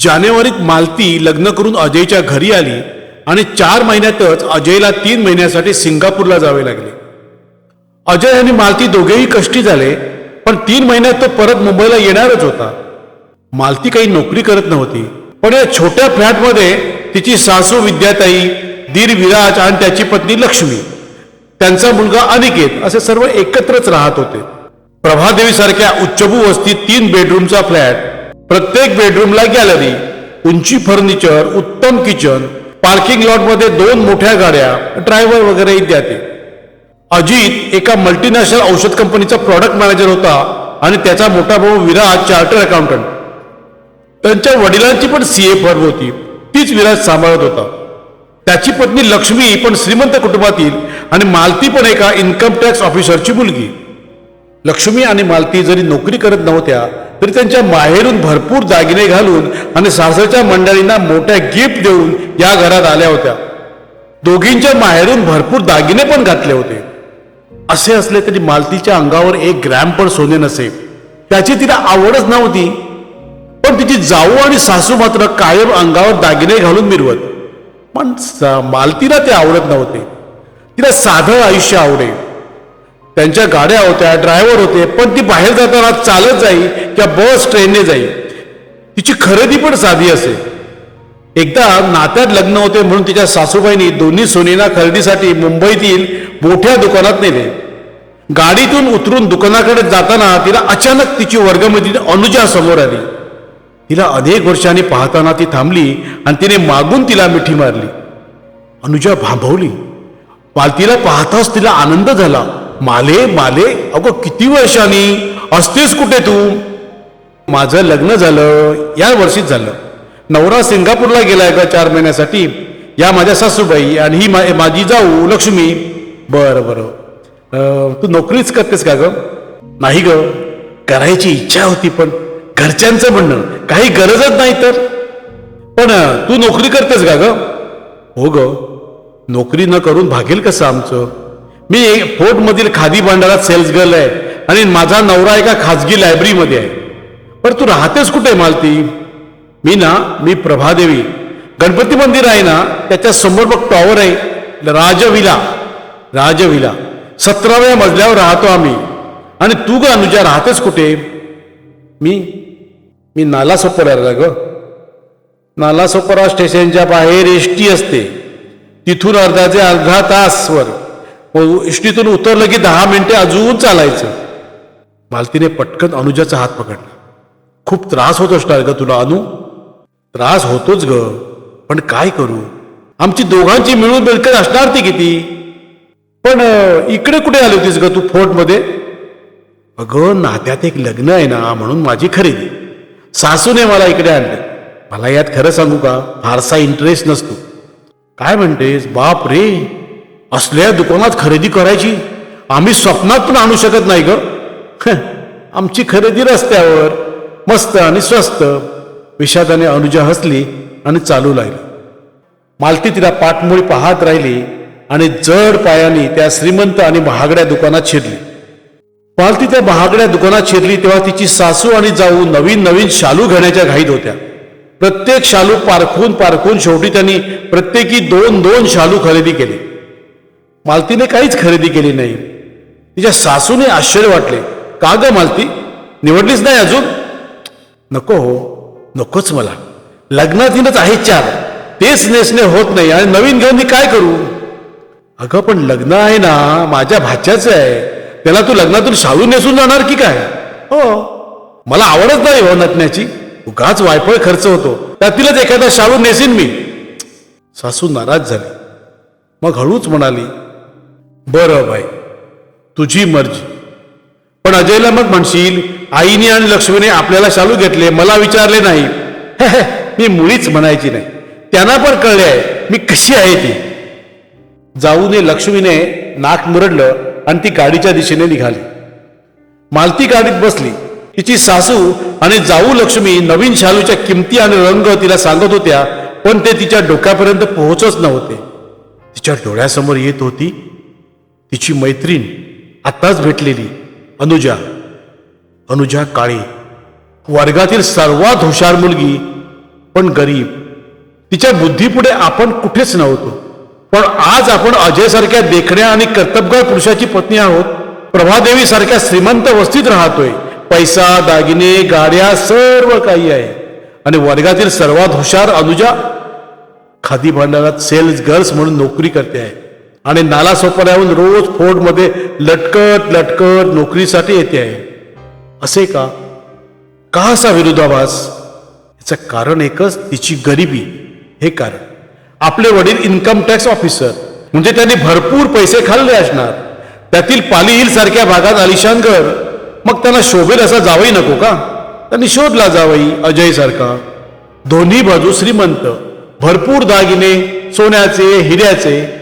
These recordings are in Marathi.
जानेवारीत मालती लग्न करून अजयच्या घरी आली आणि चार महिन्यातच अजयला तीन महिन्यासाठी सिंगापूरला जावे लागले. अजय आणि मालती दोघेही कष्टी झाले पण तीन महिन्यात तो परत मुंबईला येणारच होता. मालती काही नोकरी करत नव्हती पण या छोट्या फ्लॅटमध्ये तिची सासू विद्याताई दीर विराज आणि त्याची पत्नी लक्ष्मी त्यांचा मुलगा अनिकेत असे सर्व एकत्रच राहत होते. प्रभादेवी सारख्या उच्चभू वस्तीत तीन बेडरूमचा फ्लॅट प्रत्येक बेडरूमला गॅलरी उंची फर्निचर उत्तम किचन पार्किंग लॉटमध्ये दोन मोठ्या गाड्या ड्रायव्हर वगैरे इत्यादी. अजित एका मल्टीनॅशनल औषध कंपनीचा प्रॉडक्ट मॅनेजर होता आणि त्याचा मोठा भाऊ विराज चार्टर्ड अकाउंटंट त्यांच्या वडिलांची पण सीए फर्म होती. तीच विराज सांभाळत होता. त्याची पत्नी लक्ष्मी पण श्रीमंत कुटुंबातील आणि मालती पण एका इन्कम टॅक्स ऑफिसरची मुलगी. लक्ष्मी आणि मालती जरी नोकरी करत नव्हत्या तरी त्यांच्या माहेरून भरपूर दागिने घालून आणि सासरच्या मंडळींना मोठ्या गिफ्ट देऊन या घरात आल्या होत्या. दोघींच्या माहेरून भरपूर दागिने पण घातले होते. असे असले तरी मालतीच्या अंगावर एक ग्रॅम पण सोने नसे. त्याची तिला आवडच नव्हती. पण तिची जाऊ आणि सासू मात्र कायम अंगावर दागिने घालून मिरवत. पण मालतीला ते आवडत नव्हते. तिला साधं आयुष्य आवडेल त्यांच्या गाड्या होत्या ड्रायव्हर होते पण ती बाहेर जाताना चालत जाई किंवा बस ट्रेनने जाई. तिची खरेदी पण साधी असे. एकदा नात्यात लग्न होते म्हणून तिच्या सासूबाईंनी दोन्ही सोनीना खरेदीसाठी मुंबईतील मोठ्या दुकानात नेले. गाडीतून उतरून दुकानाकडे जाताना तिला अचानक तिची वर्गमधील अनुजा समोर आली. तिला अनेक वर्षांनी पाहताना ती थांबली आणि तिने मागून तिला मिठी मारली. अनुजा भांबवली. पालतीला पाहताच तिला आनंद झाला. माले माले अगं किती वर्षांनी? असतेस कुठे तू? माझं लग्न झालं या वर्षीच झालं. नवरा सिंगापूरला गेलाय का चार महिन्यासाठी. या माझ्या सासूबाई आणि ही मा- माझी जाऊ लक्ष्मी. बरं बरं. तू नोकरीच करतेस का ग? नाही ग. करायची इच्छा होती पण घरच्यांचं म्हणणं काही गरजच नाही तर. पण तू नोकरी करतेस का ग? हो ग. नोकरी न करून भागेल कसं आमचं? मी फोर्टमधील खादी भांडारात सेल्स गर्ल आहे आणि माझा नवरा एका खाजगी लायब्ररीमध्ये आहे. पण तू राहतेस कुठे मालती? मी ना मी प्रभादेवी. गणपती मंदिर आहे ना त्याच्यासमोर बघ टॉवर आहे. राजविला. राजविला. सतराव्या मजल्यावर राहतो आम्ही. आणि तू ग अनुजा राहतेस कुठे? मी मी नाला सोपरायला ग. नाला सोपरा स्टेशनच्या बाहेर एस टी असते. तिथून अर्धाचे अर्धा तासवर. हो, इष्टीतून उतरलं की दहा मिनिटे अजून चालायचं. मालतीने पटकन अनुजाचा हात पकडला. खूप त्रास होत असणार ग तुला अनु? त्रास होतोच ग. पण काय करू? आमची दोघांची मिळून मिळकत असणार ती किती? पण इकडे कुठे आली होतीस ग तू फोर्टमध्ये? अगं नात्यात एक लग्न आहे ना म्हणून माझी खरेदी. सासूने मला इकडे आणले. मला यात खरं सांगू का? फारसा इंटरेस्ट नसतो. काय म्हणतेस? बाप रे! असल्या दुकानात खरेदी करायची? आम्ही स्वप्नात पण आणू शकत नाही ग. आमची खरेदी रस्त्यावर मस्त आणि स्वस्त. विषादाने अनुजा हसली आणि चालू लागली. मालती तिला पाठमोळी पाहत राहिली आणि जड पायाने त्या श्रीमंत आणि महागड्या दुकानात शिरली. मालती त्या महागड्या दुकानात शिरली तेव्हा तिची सासू आणि जाऊ नवीन नवीन शालू घेण्याच्या घाईत होत्या. प्रत्येक शालू पारखून पारखून शेवटी त्यांनी प्रत्येकी दोन दोन शालू खरेदी केले. मालतीने काहीच खरेदी केली नाही. तिच्या सासूने आश्चर्य वाटले. का ग मालती? निवडलीच नाही अजून? नको हो नकोच मला. लग्नातीनच आहे चार. तेच नेसणे होत नाही आणि नवीन घेऊन मी काय करू? अगं पण लग्न आहे ना माझ्या भाच्याचं आहे. त्याला तू लग्नातून शालू नेसून जाणार की काय? हो. मला आवडच नाही हो नटण्याची. उगाच वायफळ खर्च होतो. त्यातीलच एखादा शालू नेसीन मी. सासू नाराज झाली. मग हळूच म्हणाली बरं बाई तुझी मर्जी. पण अजयला मग म्हणशील आईने आणि लक्ष्मीने आपल्याला शालू घेतले मला विचारले नाही. मी मुळीच म्हणायची नाही. त्यांना पण कळले आहे मी कशी आहे ती. जाऊने लक्ष्मीने नाक मुरडलं आणि ती गाडीच्या दिशेने निघाली. मालती गाडीत बसली. तिची सासू आणि जाऊ लक्ष्मी नवीन शालूच्या किमती आणि रंग तिला सांगत होत्या पण ते तिच्या डोक्यापर्यंत पोहोचच नव्हते. तिच्या डोळ्यासमोर येत होती तिची मैत्रीण आत्ताच भेटलेली अनुजा. अनुजा काळे. वर्गातील सर्वात हुशार मुलगी पण गरीब. तिच्या बुद्धीपुढे आपण कुठेच नव्हतो. पण आज आपण अजयसारख्या देखण्या आणि कर्तबगार पुरुषाची पत्नी आहोत. प्रभादेवी सारख्या श्रीमंत वस्तीत राहतोय. पैसा दागिने गाड्या सर्व काही आहे. आणि वर्गातील सर्वात हुशार अनुजा खादी भांडारात सेल्स गर्ल्स म्हणून नोकरी करते आहे. आणि नाला सोपाऱ्याहून रोज फोर्डमध्ये लटकत लटकत नोकरीसाठी येते आहे. असे का? का असा विरोधाभास? याचं कारण एकच तिची गरिबी. हे कारण. आपले वडील इन्कम टॅक्स ऑफिसर म्हणजे त्यांनी भरपूर पैसे खाल्ले असणार. त्यातील पाली हिल सारख्या भागात आलिशान घर. मग त्यांना शोभेल असा जावई नको का? त्यांनी शोधला जावई अजय सारखा. दोन्ही बाजू श्रीमंत. भरपूर दागिने सोन्याचे हिऱ्याचे.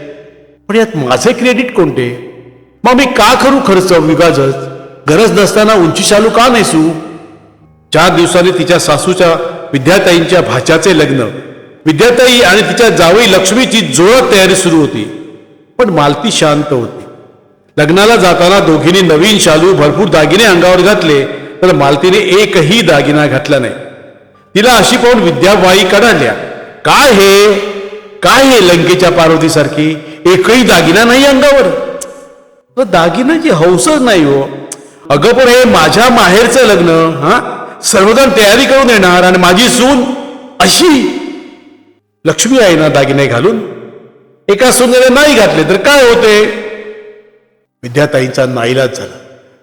पण यात माझे क्रेडिट कोणते? मग मी का करू खर्च? विगाजच. गरज नसताना उंची चालू का नेसू? चार दिवसांनी तिच्या सासूच्या विद्याताईंच्या भाच्याचे लग्न. विद्याताई आणि तिच्या जावई लक्ष्मीची जोरात तयारी सुरू होती. पण मालती शांत होती. लग्नाला जाताना दोघींनी नवीन शालू भरपूर दागिने अंगावर घातले तर मालतीने एकही दागिना घातला नाही. तिला अशी पाहून विद्याबाई कडाडल्या काय हे? काय हे लंकेच्या पार्वतीसारखी? एकही दागिना नाही अंगावर. तर दागिन्याची हौसच नाही हो. अगं पण हे माझ्या माहेरचं लग्न हा? सर्वजण तयारी करून येणार आणि माझी सून अशी. लक्ष्मी आहे ना दागिने घालून एका सुंदर नाही घातले तर काय होते? विद्याताईंचा नाईलाज झाला.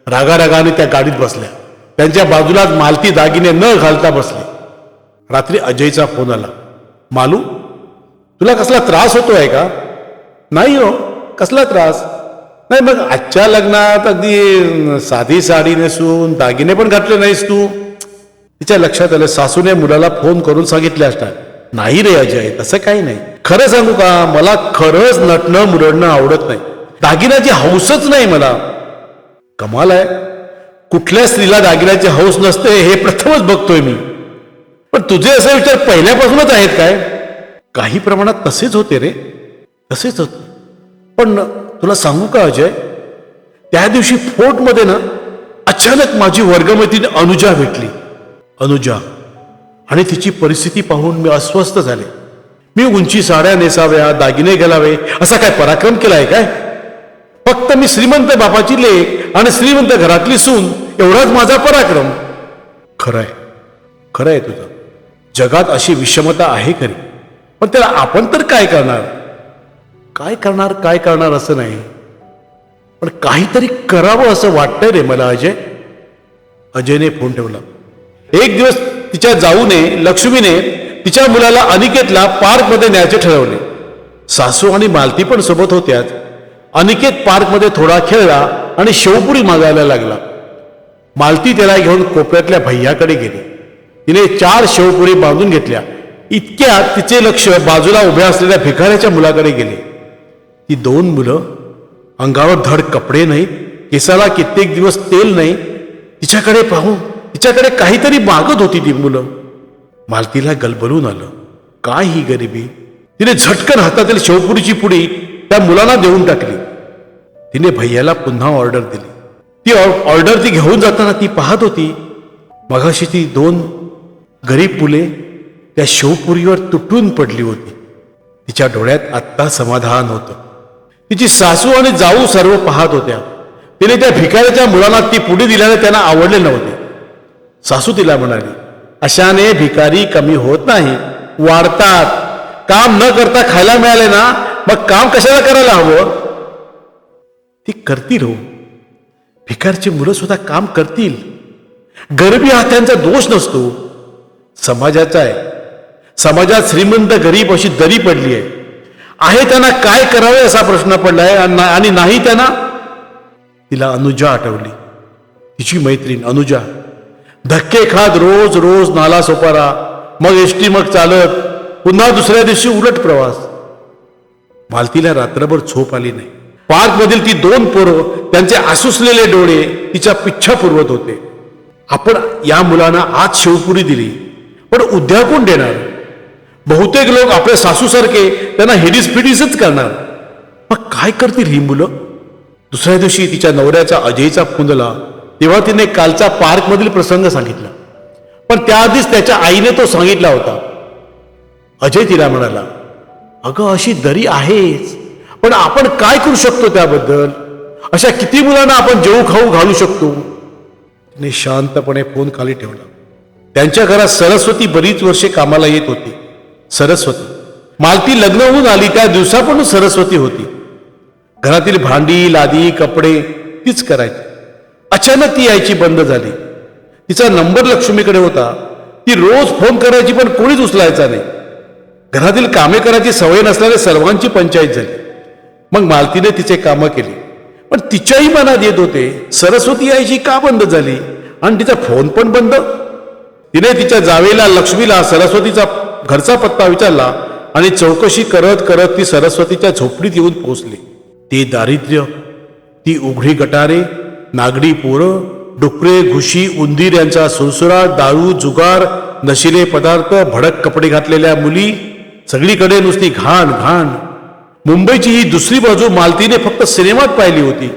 रागारागाने त्या गाडीत बसल्या. त्यांच्या बाजूलाच मालती दागिने न घालता बसले. रात्री अजयचा फोन आला. मालू तुला कसला त्रास होतोय का? नाही हो कसला त्रास? नाही मग आजच्या लग्नात अगदी साधी साडी नेसून दागिने पण घातले नाहीस तू. तिच्या लक्षात आलं सासूने मुलाला फोन करून सांगितले असणार. नाही रे अजय तसं काही नाही. खरं सांगू का मला खरंच नटणं मुरडणं आवडत नाही. दागिन्याची हौसच नाही मला. कमाल आहे. कुठल्या स्त्रीला दागिन्याची हौस नसते हे प्रथमच बघतोय मी. पण तुझे असे विचार पहिल्यापासूनच आहेत काय? काही प्रमाणात तसेच होते रे. तसेच होत पण तुला सांगू का अजय? त्या दिवशी फोर्टमध्ये ना अचानक माझी वर्गमतीने अनुजा भेटली. अनुजा आणि तिची परिस्थिती पाहून मी अस्वस्थ झाले. मी उंची साड्या नेसाव्या दागिने घालावे असा काय पराक्रम केलाय काय? फक्त मी श्रीमंत बापाची लेख आणि श्रीमंत घरातली सून एवढाच माझा पराक्रम. खरंय. खरंय तुझं. जगात अशी विषमता आहे खरी. पण त्याला आपण तर काय करणार? काय करणार काय करणार असं नाही. पण काहीतरी करावं असं वाटतंय रे मला अजय. अजयने फोन ठेवला. एक दिवस तिच्या जाऊने लक्ष्मीने तिच्या मुलाला अनिकेतला पार्कमध्ये न्यायचे ठरवले. सासू आणि मालती पण सोबत होत्यात. अनिकेत पार्कमध्ये थोडा खेळला आणि शेवपुरी मागायला लागला. मालती त्याला घेऊन कोपऱ्यातल्या भैयाकडे गेली. तिने चार शेवपुरी बांधून घेतल्या. इतक्यात तिचे लक्ष बाजूला उभ्या असलेल्या भिकाऱ्याच्या मुलाकडे गेले. ती दोन मुलं अंगावर धड कपडे नाहीत केसाला कित्येक दिवस तेल नाही. तिच्याकडे पाहून तिच्याकडे काहीतरी मागत होती ती मुलं. मालतीला गलबलून आलं. काय ही गरिबी? तिने झटकन हातातील शेवपुरीची पुडी त्या मुलांना देऊन टाकली. तिने भैयाला पुन्हा ऑर्डर दिली. ती ऑ- ऑर्डर ती घेऊन जाताना ती पाहत होती. मगाशी ती दोन गरीब मुले त्या शेवपुरीवर तुटून पडली होती. तिच्या डोळ्यात आत्ता समाधान होतं. तिची सासू आणि जाऊ सर्व पाहत होत्या. तिने त्या भिकाऱ्याच्या मुलांना ती पुढे दिल्याने त्यांना आवडले नव्हते. सासू तिला म्हणाली अशाने भिकारी कमी होत नाही. वाढतात. काम न करता खायला मिळाले ना मग काम कशाला करायला हवं? ती करतील हो. भिकारची मुलं सुद्धा काम करतील. गरिबी हा त्यांचा दोष नसतो. समाजाचा आहे. समाजात श्रीमंत गरीब अशी दरी पडली आहे. आहे त्यांना काय करावे असा प्रश्न पडलाय आणि ना- आणि नाही त्यांना तिला अनुजा आठवली. तिची मैत्रीण अनुजा. धक्के खात रोज रोज नाला सोपारा. मग एसटी मग चालत. पुन्हा दुसऱ्या दिवशी उलट प्रवास. मालतीला रात्रभर झोप आली नाही. पार्कमधील ती दोन पोरं त्यांचे आसुसलेले डोळे तिच्या पिच्छा पुरवत होते. आपण या मुलांना आज शेवपुरी दिली पण उद्या कोण देणार? बहुतेक लोक आपल्या सासूसारखे त्यांना हेडीस फिडीसच करणार. मग काय करतील ही मुलं? दुसऱ्या दिवशी तिच्या नवऱ्याचा अजयचा पुंजला तेव्हा तिने कालचा पार्कमधील प्रसंग सांगितला. पण त्याआधीच त्याच्या आईने तो सांगितला होता. अजय तिला म्हणाला अगं अशी दरी आहेच पण आपण काय करू शकतो त्याबद्दल? अशा किती मुलांना आपण जेऊ खाऊ घालू शकतो? तिने शांतपणे फोन खाली ठेवला. त्यांच्या घरात सरस्वती बरीच वर्षे कामाला येत होती. सरस्वती. मालती लग्न होऊन आली त्या दिवसापासून सरस्वती होती. घरातील भांडी लादी कपडे तीच करायची. अचानक ती यायची बंद झाली. तिचा नंबर लक्ष्मीकडे होता. ती रोज फोन करायची पण कोणीच उचलायचा नाही. घरातील कामे करायची सवय नसल्याने सर्वांची पंचायत झाली. मग मालतीने तिचे कामं केली. पण तिच्याही मनात येत होते सरस्वती यायची का बंद झाली? आणि तिचा फोन पण बंद? तिने तिच्या जावेला लक्ष्मीला सरस्वतीचा घरचा पत्ता विचारला आणि चौकशी करत करत ती सरस्वतीच्या झोपडीत येऊन पोहोचली. ते दारिद्र्य ती उघडी गटारे नागडी पोरं डुकरे घुशी उंदीर यांचा सुरसुरा दारू जुगार नशिले पदार्थ भडक कपडे घातलेल्या मुली सगळीकडे नुसती घाण घाण. मुंबईची ही दुसरी बाजू मालतीने फक्त सिनेमात पाहिली होती.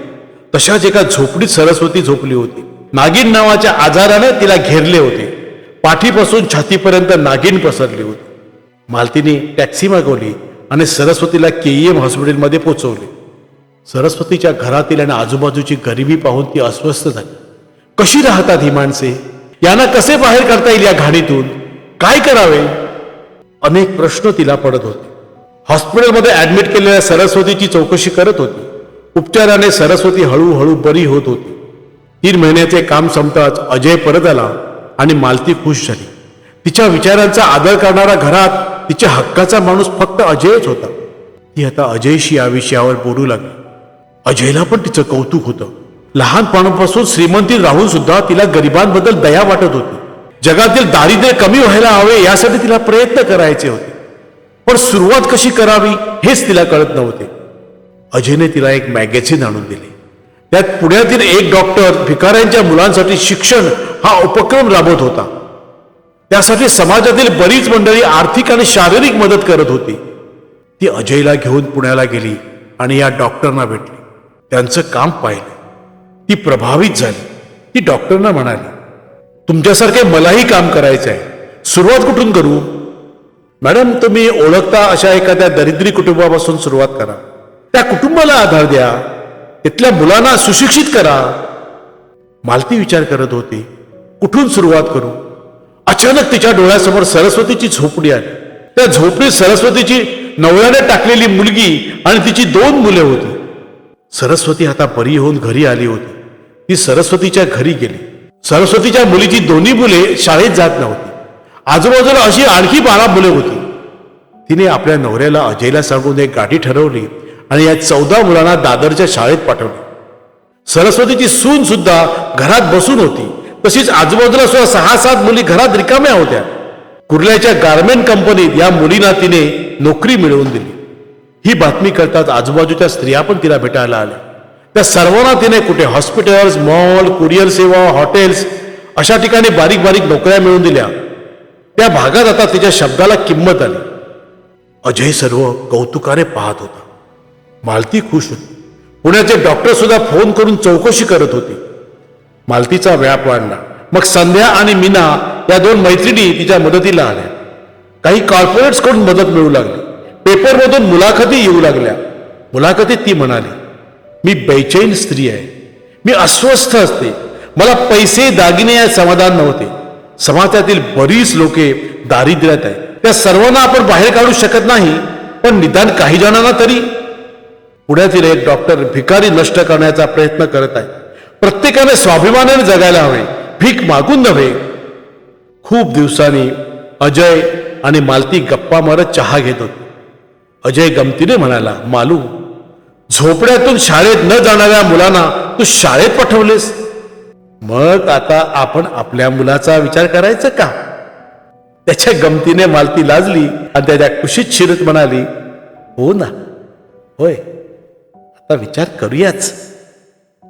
तशाच एका झोपडीत सरस्वती झोपली होती. नागिन नावाच्या आजाराने तिला घेरले होते. पाठीपासून छातीपर्यंत नागिन पसरली होती. मालतीने टॅक्सी मागवली आणि सरस्वतीला के एम हॉस्पिटलमध्ये पोचवले. सरस्वतीच्या घरातील आणि आजूबाजूची गरिबी पाहून ती अस्वस्थ झाली. कशी राहतात ही माणसे? यांना कसे बाहेर काढता येईल या घाणीतून? काय करावे? अनेक प्रश्न तिला पडत होते. हॉस्पिटलमध्ये ऍडमिट केलेल्या सरस्वतीची चौकशी करत होती. उपचाराने सरस्वती हळूहळू बरी होत होती. तीन महिन्याचे काम संपताच अजय परत आला. आणि मालती खुश झाली. तिच्या विचारांचा आदर करणारा घरात तिच्या हक्काचा माणूस फक्त अजयच होता. ती आता अजयशी या विषयावर बोलू लागली. अजयला पण तिचं कौतुक होतं. लहानपणापासून श्रीमंती राहून सुद्धा तिला गरिबांबद्दल दया वाटत होती. जगातील दारिद्र्य कमी व्हायला हवे यासाठी तिला प्रयत्न करायचे होते. पण सुरुवात कशी करावी हेच तिला कळत नव्हते. अजयने तिला एक मॅगझिन आणून दिले. त्यात पुण्यातील एक डॉक्टर भिकाऱ्यांच्या मुलांसाठी शिक्षण हा उपक्रम राबवत होता. त्यासाठी समाजातील बरीच मंडळी आर्थिक आणि शारीरिक मदत करत होती. ती अजयला घेऊन पुण्याला गेली आणि या डॉक्टरना भेटली. त्यांचं काम पाहिलं. ती प्रभावित झाली. ती डॉक्टरना म्हणाली तुमच्यासारखे मलाही काम करायचं आहे सुरुवात कुठून करू? मॅडम तुम्ही ओळखता अशा एखाद्या दरिद्री कुटुंबापासून सुरुवात करा. त्या कुटुंबाला आधार द्या. तिथल्या मुलांना सुशिक्षित करा. मालती विचार करत होती. कुठून सुरुवात करू? अचानक तिच्या डोळ्यासमोर सरस्वतीची झोपडी आली. त्या झोपडीत सरस्वतीची नवऱ्याने टाकलेली मुलगी आणि तिची दोन मुले होती. सरस्वती आता बरी होऊन घरी आली होती. ती सरस्वतीच्या घरी गेली. सरस्वतीच्या मुलीची दोन्ही मुले शाळेत जात नव्हती. आजूबाजूला अशी आणखी बारा मुले होती. तिने आपल्या नवऱ्याला अजयला सांगून एक गाठी ठरवली आणि या चौदा मुलांना दादरच्या शाळेत पाठवले. सरस्वतीची सून सुद्धा घरात बसून होती. तशीच आजूबाजूला सुद्धा सहा सात मुली घरात रिकाम्या होत्या. कुर्ल्याच्या गारमेंट कंपनीत या मुलींना तिने नोकरी मिळवून दिली. ही बातमी करताच आजूबाजूच्या स्त्रिया पण तिला भेटायला आल्या. त्या सर्वांना तिने कुठे हॉस्पिटल्स मॉल कुरिअर सेवा हॉटेल्स अशा ठिकाणी बारीक बारीक नोकऱ्या मिळवून दिल्या. त्या भागात आता तिच्या शब्दाला किंमत आली. अजय सर्व कौतुकाने पाहत होता. मालती खुश होती. पुण्याचे डॉक्टर सुद्धा फोन करून चौकशी करत होती. मालतीचा व्याप वाढला. मग संध्या आणि मीना या दोन मैत्रिणी तिच्या मदतीला आल्या. काही कॉर्पोरेट्सकडून मदत मिळू लागली. पेपरमधून मुलाखती येऊ लागल्या. मुलाखतीत ती म्हणाली मी बेचैन स्त्री आहे. मी अस्वस्थ असते. मला पैसे दागिने या समाधान नव्हते. समाजातील बरीच लोके दारिद्र्यात आहेत. त्या सर्वांना आपण बाहेर काढू शकत नाही पण निदान काही जणांना तरी. पुण्यातील एक डॉक्टर भिकारी नष्ट करण्याचा प्रयत्न करत आहे प्रत्येकाने स्वाभिमानाने जगायला हवे भीक मागून नव्हे. खूप दिवसांनी अजय आणि मालती गप्पा मारत चहा घेत होते. अजय गमतीने म्हणाला मालू झोपड्यातून शाळेत न जाणाऱ्या मुलांना तू शाळेत पाठवलेस? मग आता आपण आपल्या मुलाचा विचार करायचा का? त्याच्या गमतीने मालती लाजली आणि त्याच्या कुशीत शिरत म्हणाली हो ना होय. आता विचार करूयाच.